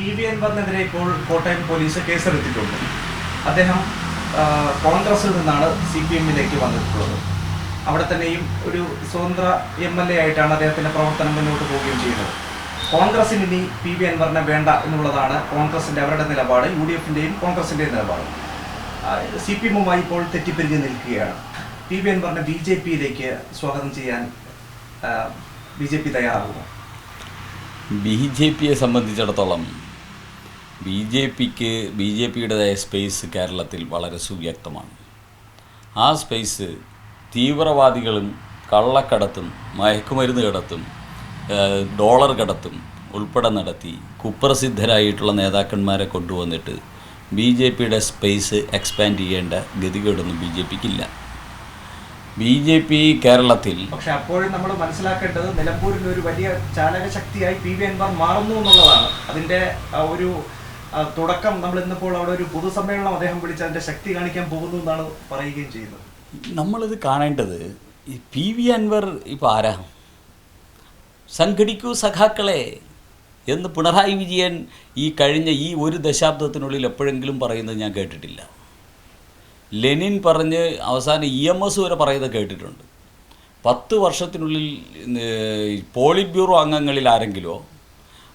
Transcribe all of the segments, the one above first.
P V അൻവറിനെതിരെ ഇപ്പോൾ Kottayam police കേസെടുത്തിട്ടുണ്ട്. അദ്ദേഹം കോൺഗ്രസിൽ നിന്നാണ് സി പി എമ്മിലേക്ക് വന്നിട്ടുള്ളത്. അവിടെ തന്നെയും ഒരു സ്വതന്ത്ര എം എൽ എ ആയിട്ടാണ് അദ്ദേഹത്തിന്റെ പ്രവർത്തനം മുന്നോട്ട് പോവുകയും ചെയ്യുന്നത്. കോൺഗ്രസിന് ഇനി പി വി അൻവറിനെ വേണ്ട എന്നുള്ളതാണ് കോൺഗ്രസിന്റെ അവരുടെ നിലപാട് യു ഡി എഫിന്റെയും കോൺഗ്രസിന്റെയും നിലപാട്. സി പി എമ്മുമായി ഇപ്പോൾ തെറ്റിപ്പിരിഞ്ഞ് നിൽക്കുകയാണ്. പി വി അൻവറിനെ ബി ജെ പിയിലേക്ക് സ്വാഗതം ചെയ്യാൻ ബി ജെ പി തയ്യാറാകുമോ ബി ജെ പിയെ സംബന്ധിച്ചിടത്തോളം ബി ജെ പിക്ക് ബി ജെ പിയുടേതായ സ്പേസ് കേരളത്തിൽ വളരെ സുവ്യക്തമാണ്. ആ സ്പേസ് തീവ്രവാദികളും കള്ളക്കടത്തും മയക്കുമരുന്ന് കടത്തും ഡോളർ കടത്തും ഉൾപ്പെടെ നടത്തി കുപ്രസിദ്ധരായിട്ടുള്ള നേതാക്കന്മാരെ കൊണ്ടുവന്നിട്ട് ബി ജെ പിയുടെ സ്പേസ് എക്സ്പാൻഡ് ചെയ്യേണ്ട ഗതികേടൊന്നും ബി ജെ പിക്കില്ല. ബി ജെ പി കേരളത്തിൽ പക്ഷെ അപ്പോഴും നമ്മൾ മനസ്സിലാക്കേണ്ടത് നിലമ്പൂരിൽ ഒരു വലിയ ചാലക ശക്തിയായി പി വി അൻവർ മാറുന്നു എന്നുള്ളതാണ്. അതിന്റെ ഒരു തുടക്കം നമ്മൾ ഇന്നിപ്പോൾ അവിടെ ഒരു പൊതുസമ്മേളനം അദ്ദേഹം വിളിച്ച് അതിന്റെ ശക്തി കാണിക്കാൻ പോകുന്നു എന്നാണ് പറയുകയും ചെയ്യുന്നത്. നമ്മളിത് കാണേണ്ടത് ഈ പി വി അൻവർ ഇപ്പോൾ ആരാ? സംഘടിക്കൂ സഖാക്കളെ എന്ന് പിണറായി വിജയൻ ഈ കഴിഞ്ഞ ഈ ഒരു ദശാബ്ദത്തിനുള്ളിൽ എപ്പോഴെങ്കിലും പറയുന്നത് ഞാൻ കേട്ടിട്ടില്ല. ലെനിൻ പറഞ്ഞ് അവസാനം ഇ എം എസ് വരെ പറയുന്നത് കേട്ടിട്ടുണ്ട്. പത്ത് വർഷത്തിനുള്ളിൽ പോളിറ്റ് ബ്യൂറോ അംഗങ്ങളിൽ ആരെങ്കിലോ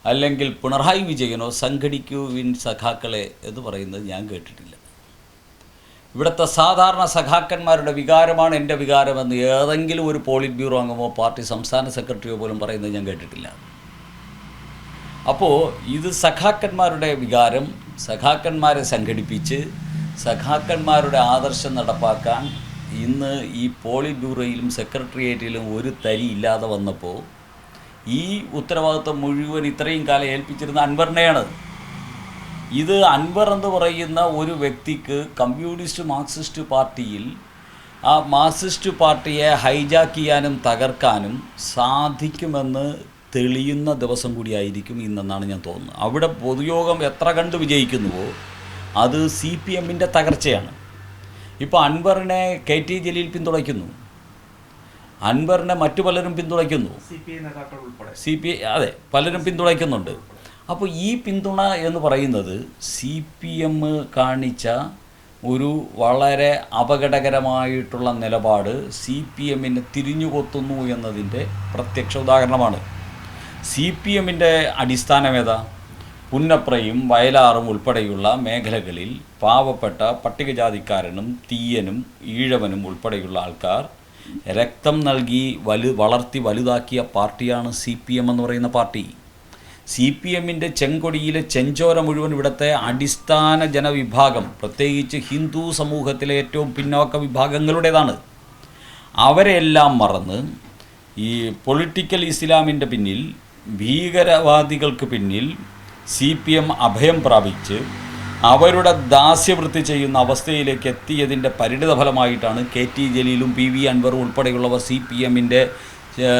അല്ലെങ്കിൽ പിണറായി വിജയനോ സംഘടിക്കുവിൻ സഖാക്കളെ എന്ന് പറയുന്നത് ഞാൻ കേട്ടിട്ടില്ല. ഇവിടുത്തെ സാധാരണ സഖാക്കന്മാരുടെ വികാരമാണ് എന്റെ വികാരമെന്ന് ഏതെങ്കിലും ഒരു പോളിറ്റ് ബ്യൂറോ അംഗമോ പാർട്ടി സംസ്ഥാന സെക്രട്ടറിയോ പോലും പറയുന്നത് ഞാൻ കേട്ടിട്ടില്ല. അപ്പോൾ ഇത് സഖാക്കന്മാരുടെ വികാരം സഖാക്കന്മാരെ സംഘടിപ്പിച്ച് സഖാക്കന്മാരുടെ ആദർശം നടപ്പാക്കാൻ ഇന്ന് ഈ പോളിറ്റ് ബ്യൂറോയിലും സെക്രട്ടേറിയറ്റിലും ഒരു തരി ഇല്ലാതെ വന്നപ്പോൾ ഈ ഉത്തരവാദിത്വം മുഴുവൻ ഇത്രയും കാലം ഏൽപ്പിച്ചിരുന്ന അൻവറിനെയാണ്. ഇത് അൻവർ എന്ന് പറയുന്ന ഒരു വ്യക്തിക്ക് കമ്മ്യൂണിസ്റ്റ് മാർക്സിസ്റ്റ് പാർട്ടിയിൽ ആ മാർക്സിസ്റ്റ് പാർട്ടിയെ ഹൈജാക്ക് ചെയ്യാനും തകർക്കാനും സാധിക്കുമെന്ന് തെളിയുന്ന ദിവസം കൂടിയായിരിക്കും ഇന്നെന്നാണ് ഞാൻ തോന്നുന്നത്. അവിടെ പൊതുയോഗം എത്ര കണ്ട് വിജയിക്കുന്നുവോ അത് സി പി എമ്മിന്റെ തകർച്ചയാണ്. ഇപ്പോൾ അൻവറിനെ കെ ടി ജലീൽ പിന്തുണയ്ക്കുന്നു. അൻവറിനെ മറ്റു പലരും പിന്തുണയ്ക്കുന്നു. സി പി ഐ അതെ പലരും പിന്തുണയ്ക്കുന്നുണ്ട്. അപ്പോൾ ഈ പിന്തുണ എന്ന് പറയുന്നത് സി പി എം കാണിച്ച ഒരു വളരെ അപകടകരമായിട്ടുള്ള നിലപാട് സി പി എമ്മിനെ തിരിഞ്ഞുകൊത്തുന്നു എന്നതിന്റെ പ്രത്യക്ഷ ഉദാഹരണമാണ്. സി പി എമ്മിന്റെ അടിസ്ഥാനം ഏതാ? പുന്നപ്രയും വയലാറും ഉൾപ്പെടെയുള്ള മേഖലകളിൽ പാവപ്പെട്ട പട്ടികജാതിക്കാരനും തീയനും ഈഴവനും ഉൾപ്പെടെയുള്ള ആൾക്കാർ രക്തം നൽകി വലു വളർത്തി വലുതാക്കിയ പാർട്ടിയാണ് സി പി എം എന്ന് പറയുന്ന പാർട്ടി. സി പി എമ്മിന്റെ ചെങ്കൊടിയിലെ ചെഞ്ചോര മുഴുവൻ ഇവിടുത്തെ അടിസ്ഥാന ജനവിഭാഗം പ്രത്യേകിച്ച് ഹിന്ദു സമൂഹത്തിലെ ഏറ്റവും പിന്നോക്ക വിഭാഗങ്ങളുടേതാണ്. അവരെല്ലാം മറന്ന് ഈ പൊളിറ്റിക്കൽ ഇസ്ലാമിന്റെ പിന്നിൽ ഭീകരവാദികൾക്ക് പിന്നിൽ സി പി എം അഭയം പ്രാപിച്ച് അവരുടെ ദാസ്യവൃത്തി ചെയ്യുന്ന അവസ്ഥയിലേക്ക് എത്തിയതിന്റെ പരിണിത ഫലമായിട്ടാണ് കെ ടി ജലീലും പി വി അൻവറും ഉൾപ്പെടെയുള്ളവർ സി പി എമ്മിന്റെ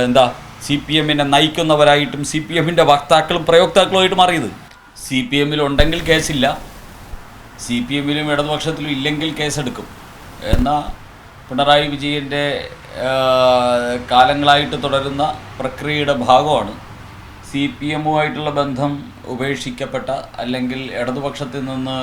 എന്താ സി പി എമ്മിനെ നയിക്കുന്നവരായിട്ടും സി പി എമ്മിന്റെ വക്താക്കളും പ്രയോക്താക്കളുമായിട്ട് മാറിയത്. സി പി എമ്മിലുണ്ടെങ്കിൽ കേസില്ല. സി പി എമ്മിലും ഇടതുപക്ഷത്തിലും ഇല്ലെങ്കിൽ കേസെടുക്കും. എന്നാൽ പിണറായി വിജയന്റെ കാലങ്ങളായിട്ട് തുടരുന്ന പ്രക്രിയയുടെ ഭാഗമാണ് സി പി എമ്മുമായിട്ടുള്ള ബന്ധം ഉപേക്ഷിക്കപ്പെട്ട അല്ലെങ്കിൽ ഇടതുപക്ഷത്തിൽ നിന്ന്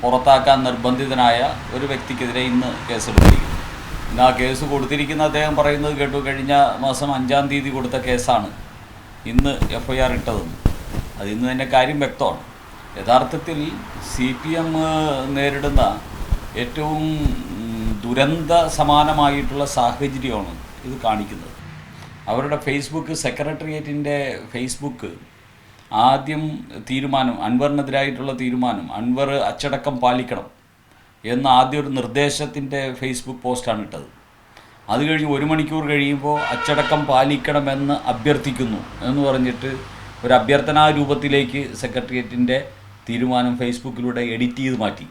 പുറത്താക്കാൻ നിർബന്ധിതനായ ഒരു വ്യക്തിക്കെതിരെ ഇന്ന് കേസെടുത്തിരിക്കുന്നു. ഇന്ന് ആ കേസ് കൊടുത്തിരിക്കുന്ന അദ്ദേഹം പറയുന്നത് കേട്ടു കഴിഞ്ഞ മാസം അഞ്ചാം തീയതി കൊടുത്ത കേസാണ്. ഇന്ന് എഫ് ഐ ആർ ഇട്ടതെന്ന്. അത് ഇന്ന് തന്നെ കാര്യം വ്യക്തമാണ്. യഥാർത്ഥത്തിൽ സി പി എം നേരിടുന്ന ഏറ്റവും ദുരന്ത സമാനമായിട്ടുള്ള സാഹചര്യമാണ് ഇത് കാണിക്കുന്നത്. അവരുടെ ഫേസ്ബുക്ക് സെക്രട്ടേറിയറ്റിന്റെ ഫേസ്ബുക്ക് ആദ്യം തീരുമാനം അൻവറിനെതിരായിട്ടുള്ള തീരുമാനം അൻവർ അച്ചടക്കം പാലിക്കണം എന്ന ആദ്യ ഒരു നിർദ്ദേശത്തിന്റെ ഫേസ്ബുക്ക് പോസ്റ്റാണ് ഇട്ടത്. അത് കഴിഞ്ഞ് ഒരു മണിക്കൂർ കഴിയുമ്പോൾ അച്ചടക്കം പാലിക്കണമെന്ന് അഭ്യർത്ഥിക്കുന്നു എന്ന് പറഞ്ഞിട്ട് ഒരു അഭ്യർത്ഥനാ രൂപത്തിലേക്ക് സെക്രട്ടേറിയറ്റിന്റെ തീരുമാനം ഫേസ്ബുക്കിലൂടെ എഡിറ്റ് ചെയ്ത് മാറ്റി.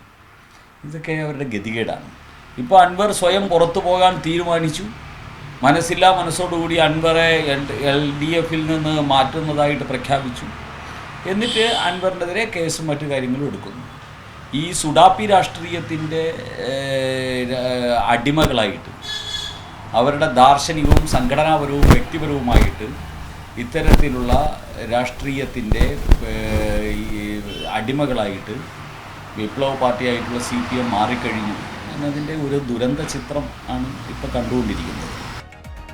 ഇതൊക്കെ അവരുടെ ഗതികേടാണ്. ഇപ്പോൾ അൻവർ സ്വയം പുറത്തു പോകാൻ തീരുമാനിച്ചു. മനസ്സില്ലാ മനസ്സോടുകൂടി അൻവറെ എൽ ഡി എഫിൽ നിന്ന് മാറ്റുന്നതായിട്ട് പ്രഖ്യാപിച്ചു. എന്നിട്ട് അൻവറിനെതിരെ കേസും മറ്റു കാര്യങ്ങളും എടുക്കുന്നു. ഈ സുഡാപ്പി രാഷ്ട്രീയത്തിന്റെ അടിമകളായിട്ട് അവരുടെ ദാർശനികവും സംഘടനാപരവും വ്യക്തിപരവുമായിട്ട് ഇത്തരത്തിലുള്ള രാഷ്ട്രീയത്തിന്റെ അടിമകളായിട്ട് വിപ്ലവ പാർട്ടിയായിട്ടുള്ള സി പി എം മാറിക്കഴിഞ്ഞു എന്നതിന്റെ ഒരു ദുരന്ത ചിത്രം ആണ് ഇപ്പോൾ കണ്ടുകൊണ്ടിരിക്കുന്നത്.